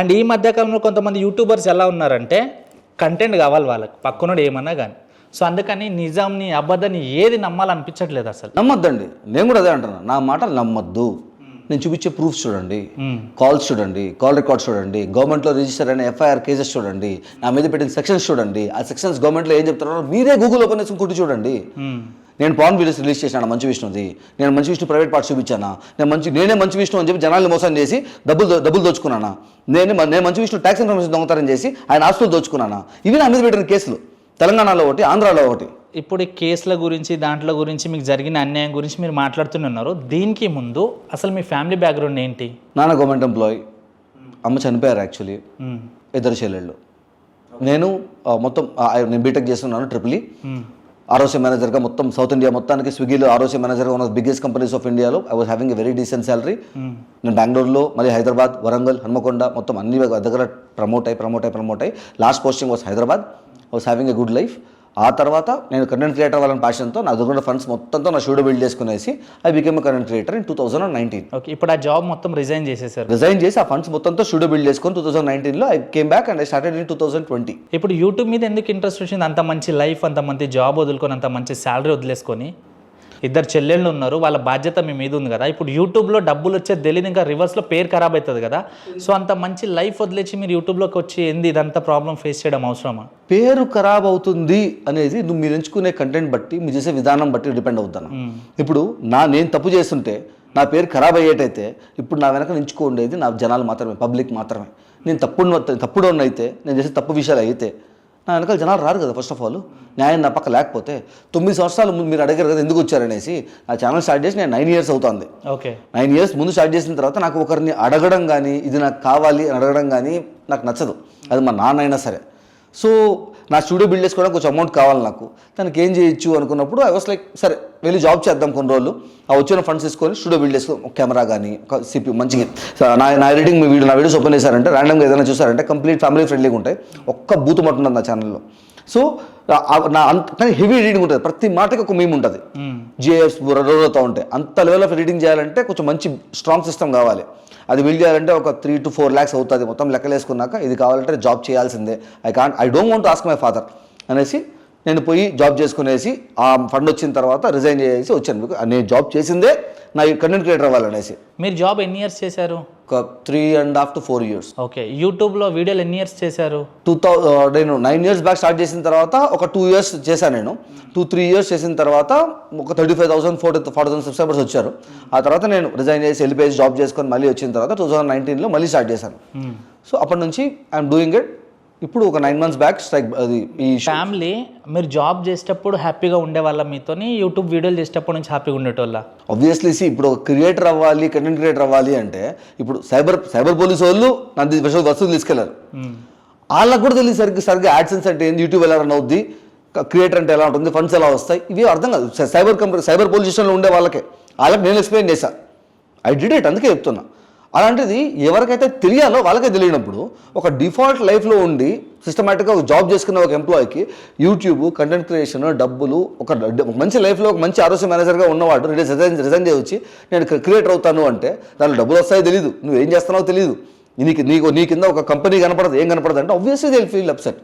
And ఈ మధ్యకాలంలో కొంతమంది యూట్యూబర్స్ ఎలా ఉన్నారంటే కంటెంట్ కావాలి వాళ్ళకి పక్కనోడు ఏమన్నా కానీ సో అందుకని నిజాంని అబద్ధాన్ని ఏది నమ్మాలనిపించట్లేదు అసలు. నమ్మొద్దండి. నేను కూడా అదే అంటున్నా. నా మాటలు నమ్మొద్దు. నేను చూపించే ప్రూఫ్స్ చూడండి. కాల్స్ చూడండి. కాల్ రికార్డ్స్ చూడండి. గవర్నమెంట్లో రిజిస్టర్ అయిన ఎఫ్ఐఆర్ కేసెస్ చూడండి. నా మీద పెట్టిన సెక్షన్స్ చూడండి. ఆ సెక్షన్స్ గవర్నమెంట్లో ఏం చెప్తున్నారో మీరే గూగుల్ ఓపెన్ చేసుకుని కుట్టి చూడండి. నేను పాన్ వీడియోస్ రిలీజ్ చేశాను? మంచి విష్ణుది. నేను మంచి విష్ణు ప్రైవేట్ పార్ట్ చూపించానా? నేను మంచి నేనే మంచి విష్ణు అని చెప్పి జనాల్ని మోసం చేసి డబ్బులు డబ్బులు దోచుకున్నానా? నేను నేను మంచి విష్ణు ట్యాక్స్ ఇన్ఫర్మేషన్ దొంగతనం చేసి ఆయన ఆస్తులు దోచుకున్నానా? ఇవి నా మీద పెట్టిన కేసులు. తెలంగాణలో ఒకటి ఆంధ్రాలో ఒకటి. ఇప్పుడు ఈ కేసుల గురించి దాంట్లో గురించి మీకు జరిగిన అన్యాయం గురించి మీరు మాట్లాడుతున్నారు దీనికి ముందు అసలు మీ ఫ్యామిలీ బ్యాక్గ్రౌండ్ ఏంటి? నాన్న గవర్నమెంట్ ఎంప్లాయీ. అమ్మ చనిపోయారు యాక్చువల్లీ. ఇద్దరు చెల్లెళ్ళు. నేను మొత్తం నేను బీటెక్ చేస్తున్నాను ట్రిపుల్. ఆర్ఓసీ మేనేజర్గా మొత్తం సౌత్ ఇండియా మొత్తానికి స్విగ్గీలో ఆర్ఓసీ మేనేజర్గా ఉన్న బిగ్గెస్ట్ కంపెనీస్ ఆఫ్ ఇండియాలో I was having a very decent salary. నేను బెంగళూరులో మళ్ళీ హైదరాబాద్ వరంగల్ హన్మకొండ మొత్తం అన్ని దగ్గర ప్రమోట్ అయ్యి ప్రమోట్ అయ్యి ప్రమోట్ అయ్యి last posting was Hyderabad. Was having a good life ఆ తర్వాత నేను కంటెంట్ క్రియేటర్ వాళ్ళని ప్యాషన్తో నా దగ్గర ఫండ్స్ మొత్తంతో నా స్టూడియో బిల్డ్ చేసుకునేసి I became content creator in two thousand and nineteen okay ఇప్పుడు ఆ జాబ్ మొత్తం రిజైన్ చేసేసారు. రిజైన్ చేసి ఆ ఫండ్స్ మొత్తంతో స్టూడియో బిల్డ్ చేసుకొని టూ థౌసండ్ నైన్టీన్లో I came back and I started in two thousand twenty ఇప్పుడు యూట్యూబ్ మీద ఎందుకు ఇంట్రెస్ట్ వచ్చింది? అంత మంచి లైఫ్ అంత మంచి జాబ్ వదులుకొని అంత మంచి శాలరీ వదిలేసుకొని ఇద్దరు చెల్లెళ్ళు ఉన్నారు వాళ్ళ బాధ్యత మీ మీద ఉంది కదా. ఇప్పుడు యూట్యూబ్లో డబ్బులు వచ్చేది తెలియదు ఇంకా రివర్స్లో పేరు ఖరాబ్ అవుతుంది కదా. సో అంత మంచి లైఫ్ వదిలేసి మీరు యూట్యూబ్లోకి వచ్చి ఏంది ఇదంతా ప్రాబ్లం ఫేస్ చేయడం అవసరమా? పేరు ఖరాబ్ అవుతుంది అనేది నువ్వు మీరు ఎంచుకునే కంటెంట్ బట్టి మీరు చేసే విధానం బట్టి డిపెండ్ అవుతాను ఇప్పుడు నా నేను తప్పు చేస్తుంటే నా పేరు ఖరాబ్ అయ్యేటైతే ఇప్పుడు నా వెనక నించుకో ఉండేది నా జనాలు మాత్రమే పబ్లిక్ మాత్రమే. నేను తప్పుడు తప్పుడు అయితే నేను చేసే తప్పు విషయాలు అయితే నా వెనకాల జనాలు రారు కదా ఫస్ట్ ఆఫ్ ఆల్ న్యాయం నా పక్క లేకపోతే తొమ్మిది సంవత్సరాలు ముందు మీరు అడిగారు కదా ఎందుకు వచ్చారనేసి నా ఛానల్ స్టార్ట్ చేసి నేను నైన్ ఇయర్స్ అవుతుంది. ఓకే. నైన్ ఇయర్స్ ముందు స్టార్ట్ చేసిన తర్వాత నాకు ఒకరిని అడగడం కానీ ఇది నాకు కావాలి అని అడగడం కానీ నాకు నచ్చదు. అది మా నాన్న అయినా సరే. సో నా స్టూడియో బిల్డ్ చేసుకోవడానికి కొంచెం అమౌంట్ కావాలి నాకు దానికి ఏం చేయొచ్చు అనుకున్నప్పుడు ఐ వాస్ లైక్ సరే వెళ్ళి జాబ్ చేద్దాం కొన్ని రోజులు ఆ వచ్చిన ఫండ్స్ తీసుకొని స్టూడియో బిల్డ్ చేసుకో కెమెరా కానీ సిపి మంచిగా సో నా నా ఎడిటింగ్ మీ వీడియో నా వీడియోస్ ఓపెన్ చేశారంటే ర్యాండమ్గా ఏదైనా చూసారంటే కంప్లీట్ ఫ్యామిలీ ఫ్రెండ్లీగా ఉంటాయి ఒక్క బూత్ మట్టు ఉంటుంది నా ఛానల్లో సో నా అంత కానీ హెవీ ఎడిటింగ్ ఉంటుంది ప్రతి మాటకి ఒక మేము ఉంటుంది జిఎఫ్స్ రోజుతో ఉంటాయి అంత లెవెల్ ఆఫ్ ఎడిటింగ్ చేయాలంటే కొంచెం మంచి స్ట్రాంగ్ సిస్టమ్ కావాలి అది బిల్డ్ చేయాలంటే ఒక త్రీ టు ఫోర్ ల్యాక్స్ అవుతుంది మొత్తం లెక్కలేసుకున్నాక. ఇది కావాలంటే జాబ్ చేయాల్సిందే. I can't I don't want ask my father అనేసి నేను పోయి జాబ్ చేసుకునేసి ఆ ఫండ్ వచ్చిన తర్వాత రిజైన్ చేసి వచ్చాను. మీకు నేను జాబ్ చేసిందే నా కంటెంట్ క్రియేటర్ అవ్వాలనేసి. మీరు జాబ్ ఎన్ని ఇయర్స్ చేశారు? ఒక three and half to four years. Okay యూట్యూబ్లో వీడియోలు ఎన్ని ఇయర్స్ చేశారు? టూ థౌ నేను నైన్ ఇయర్స్ బ్యాక్ స్టార్ట్ చేసిన తర్వాత ఒక టూ ఇయర్స్ చేశాను నేను. టూ త్రీ ఇయర్స్ చేసిన తర్వాత ఒక thirty five thousand forty forty thousand subscribers వచ్చారు. ఆ తర్వాత నేను రిజైన్ చేసి వెళ్ళిపోయి జాబ్ చేసుకొని మళ్ళీ వచ్చిన తర్వాత టూ థౌసండ్ నైన్టీన్లో మళ్ళీ స్టార్ట్ చేశాను. సో అప్పటి నుంచి ఐఎమ్ డూయింగ్ ఇట్. ఇప్పుడు ఒక నైన్ మంత్స్ బ్యాక్ స్ట్రైక్ అది ఈ ఫ్యామిలీ మీరు జాబ్ చేసేటప్పుడు హ్యాపీగా ఉండేవాళ్ళ మీతోని యూట్యూబ్ వీడియోలు చేసేటప్పటి నుంచి హ్యాపీగా ఉండేటోళ్ళ? ఆబ్వియస్లీ సి ఇప్పుడు ఒక క్రియేటర్ అవ్వాలి కంటెంట్ క్రియేటర్ అవ్వాలి అంటే ఇప్పుడు సైబర్ సైబర్ పోలీస్ వాళ్ళు నా దగ్గర వస్తువులు తీసుకెళ్ళారు. వాళ్ళకు కూడా తెలియదు సరిగ్గా సరిగ్గా యాడ్సెన్స్ అంటే ఏంది యూట్యూబ్ ఎలా రన్ అవుద్ది క్రియేటర్ అంటే ఎలా ఉంటుంది ఫండ్స్ ఎలా వస్తాయి ఇవి అర్థం కాదు. సైబర్ కంపెనీ సైబర్ పోలీస్ స్టేషన్లో ఉండే వాళ్ళకే. వాళ్ళకి నేను ఎక్స్ప్లెయిన్ చేశా. ఐ డిడ్ ఇట్ అందుకే చెప్తున్నా. అలాంటిది ఎవరికైతే తెలియాలో వాళ్ళకే తెలియనప్పుడు ఒక డిఫాల్ట్ లైఫ్లో ఉండి సిస్టమేటిక్గా ఒక జాబ్ చేసుకున్న ఒక ఎంప్లాయీకి యూట్యూబ్ కంటెంట్ క్రియేషన్ డబ్బులు ఒక మంచి లైఫ్లో ఒక మంచి ఆరోగ్య మేనేజర్గా ఉన్నవాడు రిజైన్ రిజైన్ చేయొచ్చి నేను క్రియేటర్ అవుతాను అంటే దానిలో డబ్బులు వస్తాయో తెలియదు నువ్వు ఏం చేస్తున్నావో తెలియదు నీకు నీకు నీ కింద ఒక కంపెనీ కనపడదు. ఏం కనపడదు అంటే ఆబ్వియస్లీ దే ఫీల్ అప్సెట్